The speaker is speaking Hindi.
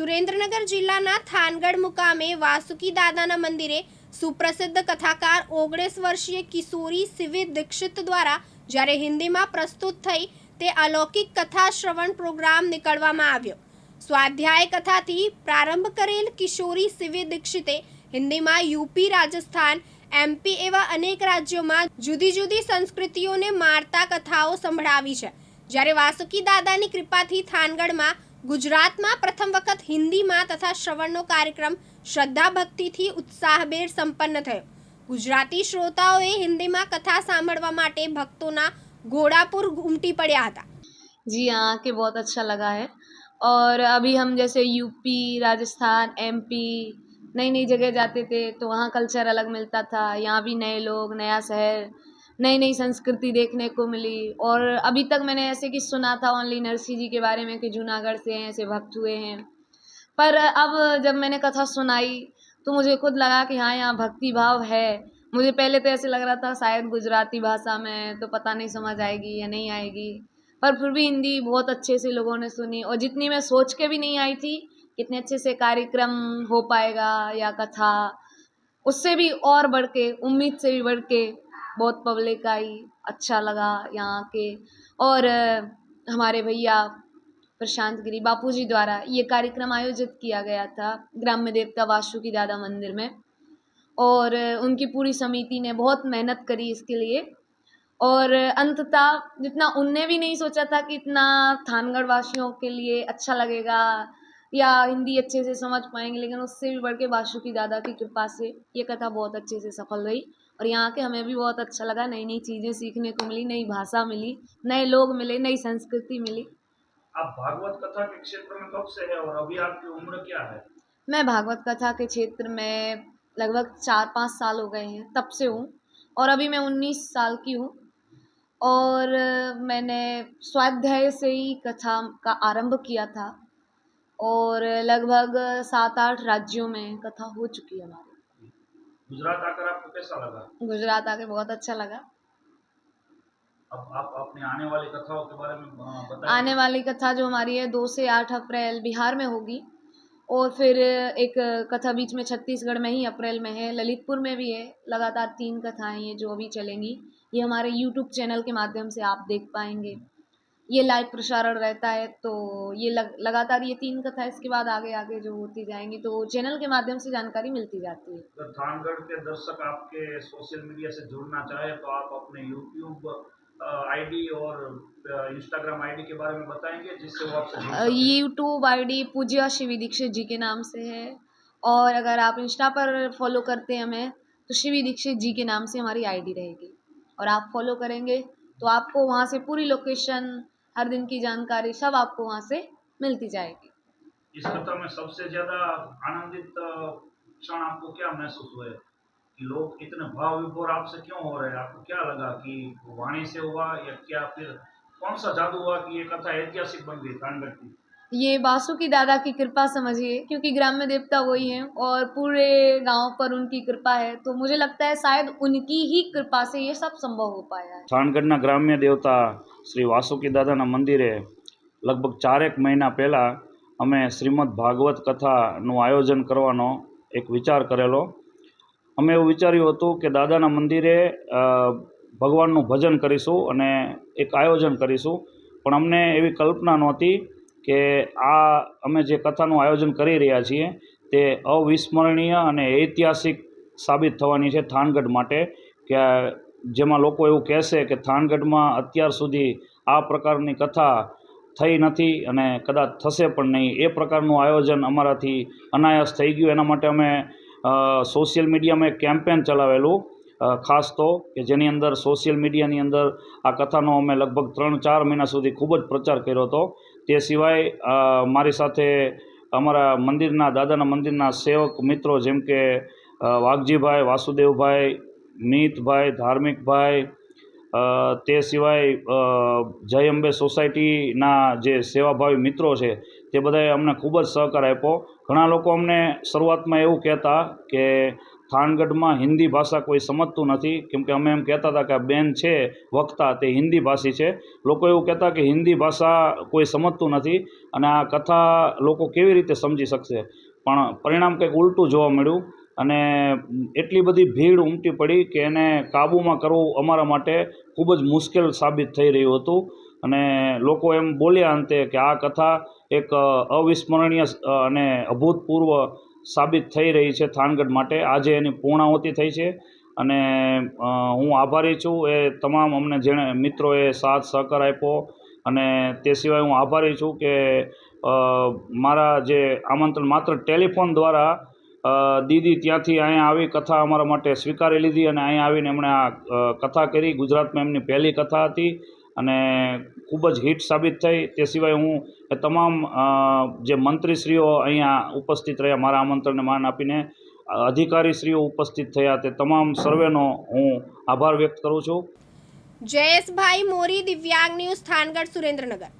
સુરેન્દ્રનગર જિલ્લાના થાનગઢ મુકામે વાસુકી દાદાના મંદિરે સુપ્રસિદ્ધ કથાકાર ઓગણીસ વર્ષીય કિશોરી સિવિ દીક્ષિત દ્વારા જ્યારે હિન્દીમાં પ્રસ્તુત થઈ તે અલૌકિક કથા શ્રવણ પ્રોગ્રામ નીકળવામાં આવ્યો. સ્વાધ્યાય કથાથી પ્રારંભ કરેલ કિશોરી સિવિ દીક્ષિતે હિન્દીમાં યુપી રાજસ્થાન, એમપી એવા અનેક રાજ્યોમાં જુદી જુદી સંસ્કૃતિઓને મારતા કથાઓ સંભળાવી છે. જ્યારે વાસુકી દાદાની કૃપાથી થાનગઢમાં ગુજરાતમાં પ્રથમ વખત હિન્દીમાં તથા શ્રવણનો કાર્યક્રમ શ્રદ્ધા ભક્તિથી ઉત્સાહભેર સંપન્ન થયો ગુજરાતી શ્રોતાઓએ હિન્દીમાં કથા સાંભળવા માટે ભક્તોના ઘોડાપુર ઉમટી પડ્યા હતા जी हाँ के बहुत अच्छा लगा है और अभी हम जैसे यूपी राजस्थान एमपी नई नई जगह जाते थे तो वहाँ कल्चर अलग मिलता था यहाँ भी नए लोग नया शहर नई नई संस्कृति देखने को मिली। और अभी तक मैंने ऐसे कि सुना था ओनली नरसिंह जी के बारे में कि जूनागढ़ से ऐसे भक्त हुए हैं। पर अब जब मैंने कथा सुनाई तो मुझे खुद लगा कि हाँ यहाँ भक्ति भाव है। मुझे पहले तो ऐसे लग रहा था, शायद गुजराती भाषा में तो पता नहीं समझ आएगी या नहीं आएगी। पर फिर भी हिंदी बहुत अच्छे से लोगों ने सुनी, और जितनी मैं सोच के भी नहीं आई थी, कितने अच्छे से कार्यक्रम हो पाएगा या कथा, उससे भी और बढ़ के, उम्मीद से भी बढ़ के बहुत पब्लिक आई अच्छा लगा यहाँ के। और हमारे भैया प्रशांत गिरी बापू जी द्वारा ये कार्यक्रम आयोजित किया गया था ग्राम्य देवता वासुकी दादा मंदिर में। और उनकी पूरी समिति ने बहुत मेहनत करी इसके लिए। और अंततः जितना उनने भी नहीं सोचा था कि इतना थानगढ़ वासियों के लिए अच्छा लगेगा या हिंदी अच्छे से समझ पाएँगे, लेकिन उससे भी बढ़ के वासुकी दादा की कृपा से ये कथा बहुत अच्छे से सफल रही। और यहाँ के हमें भी बहुत अच्छा लगा नई नई चीज़ें सीखने को मिली नई भाषा मिली नए लोग मिले नई संस्कृति मिली। आप भागवत कथा के क्षेत्र में कब से है और अभी आपकी उम्र क्या है? मैं भागवत कथा के क्षेत्र में लगभग चार पाँच साल हो गए हैं तब से हूँ और अभी मैं उन्नीस साल की हूँ। और मैंने स्वाध्याय से ही कथा का आरंभ किया था और लगभग सात आठ राज्यों में कथा हो चुकी है हमारी। गुजरात आकर आपको कैसा लगा? गुजरात आके बहुत अच्छा लगा। अब आप अपनी आने वाली कथाओं के बारे में बताएँ। आने वाली कथा जो हमारी है दो से आठ अप्रैल बिहार में होगी और फिर एक कथा बीच में छत्तीसगढ़ में ही अप्रैल में है ललितपुर में भी है। लगातार तीन कथाएँ ये जो अभी चलेंगी। ये हमारे यूट्यूब चैनल के माध्यम से आप देख पाएँगे। ये लाइव प्रसारण रहता है तो ये लग, लगातार ये तीन कथा इसके बाद आगे आगे जो होती जाएँगी तो चैनल के माध्यम से जानकारी मिलती जाती है। अगर थानगढ़ के दर्शक आपके सोशल मीडिया से जुड़ना चाहे तो आप अपने यूट्यूब आईडी और इंस्टाग्राम आईडी के बारे में बताएँगे जिससे वो आपसे यूट्यूब आई पूज्या शिवी दीक्षित जी के नाम से है और अगर आप इंस्टा पर फॉलो करते हैं हमें तो शिवी दीक्षित जी के नाम से हमारी आईडी रहेगी। और आप फॉलो करेंगे तो आपको वहाँ से पूरी लोकेशन हर दिन की जानकारी सब आपको वहाँ से मिलती जाएगी। इस सत्र में सबसे ज़्यादा आनंदित क्षण आपको क्या महसूस हुए? कि लोग इतने भाव विभोर आपसे क्यों हो रहे हैं? आपको क्या लगा कि वाणी से हुआ या क्या फिर कौन सा जादू हुआ कि ये कथा ऐतिहासिक बन गई थानगढ़ की? ये बासुकी दादा की कृपा समझिए क्योंकि ग्राम्य देवता वही हैं और पूरे गांव पर उनकी कृपा है तो मुझे लगता है शायद उनकी ही कृपा से ये सब संभव हो पाया है થાનગઢના ગ્રામ્ય દેવતા શ્રી વાસુકી દાદાના મંદિરે લગભગ ચારેક મહિના પહેલાં અમે શ્રીમદ ભાગવત કથાનું આયોજન કરવાનો એક વિચાર કરેલો અમે એવું વિચાર્યું હતું કે દાદાના મંદિરે અ, ભગવાનનું ભજન કરીશું અને એક આયોજન કરીશું પણ અમને એવી કલ્પના નહોતી કે આ અમે જે કથાનું આયોજન કરી રહ્યા છીએ તે અવિસ્મરણીય અને ઐતિહાસિક સાબિત થવાની છે થાનગઢ માટે, કે જેમાં લોકો એવું કહેશે કે થાનગઢમાં અત્યાર સુધી આ પ્રકારની કથા થઈ નથી અને કદાચ થશે પણ નહીં. એ પ્રકારનું આયોજન અમારાથી અનાયાસ થઈ ગયું. એના માટે અમે સોશિયલ મીડિયામાં એક કેમ્પેન ચલાવેલું ખાસ તો કે જેની અંદર સોશિયલ મીડિયાની અંદર આ કથાનો અમે લગભગ ત્રણ ચાર મહિના સુધી ખૂબ જ પ્રચાર કર્યો હતો. તે સિવાય મારી સાથે અમારા મંદિરના, દાદાના મંદિરના સેવક મિત્રો જેમ કે વાઘજીભાઈ, વાસુદેવભાઈ, મિતભાઈ, ધાર્મિકભાઈ તે સિવાય જય અંબે સોસાયટીના જે સેવાભાવી મિત્રો છે, તે બધાએ અમને ખૂબ જ સહકાર આપ્યો. ઘણા લોકો અમને શરૂઆતમાં એવું કહેતા કે થાનગઢમાં હિન્દી ભાષા કોઈ સમજતું નથી. કેમકે અમે એમ કહેતા હતા કે આ બેન છે, વક્તા, તે હિન્દી ભાષી છે. લોકો એવું કહેતા કે હિન્દી ભાષા કોઈ સમજતું નથી અને આ કથા લોકો કેવી રીતે સમજી શકશે? પણ પરિણામ કંઈક ઉલટું જોવા મળ્યું અને એટલી બધી ભીડ ઉમટી પડી કે એને કાબૂમાં કરવું અમારા માટે ખૂબ જ મુશ્કેલ સાબિત થઈ રહ્યું હતું. અને લોકો એમ બોલ્યા અંતે કે આ કથા એક અવિસ્મરણીય અને અભૂતપૂર્વ સાબિત થઈ રહી છે થાનગઢ માટે. આજે એની પૂર્ણાહુતિ થઈ છે અને હું આભારી છું. એ તમામ અમને જેણે, મિત્રોએ સાથ સહકાર આપ્યો અને તે સિવાય હું આભારી છું કે મારા જે આમંત્રણ માત્ર ટેલિફોન દ્વારા દીદી ત્યાંથી અહીંયા આવી કથા અમારા માટે સ્વીકારી લીધી અને અહીંયા આવીને એમણે આ કથા કરી. ગુજરાતમાં એમની પહેલી કથા હતી. અને ખૂબ જ હિટ સાબિત થઈ. તે સિવાય હું એ તમામ જે મંત્રીશ્રીઓ અહીંયા ઉપસ્થિત રહ્યા, મારા આમંત્રણને માન આપીને અધિકારીશ્રીઓ ઉપસ્થિત થયા. તે તમામ સર્વેનો હું આભાર વ્યક્ત કરું છું. જયેશભાઈ મોરી, દિવ્યાંગ ન્યૂઝ, થાનગઢ, સુરેન્દ્રનગર.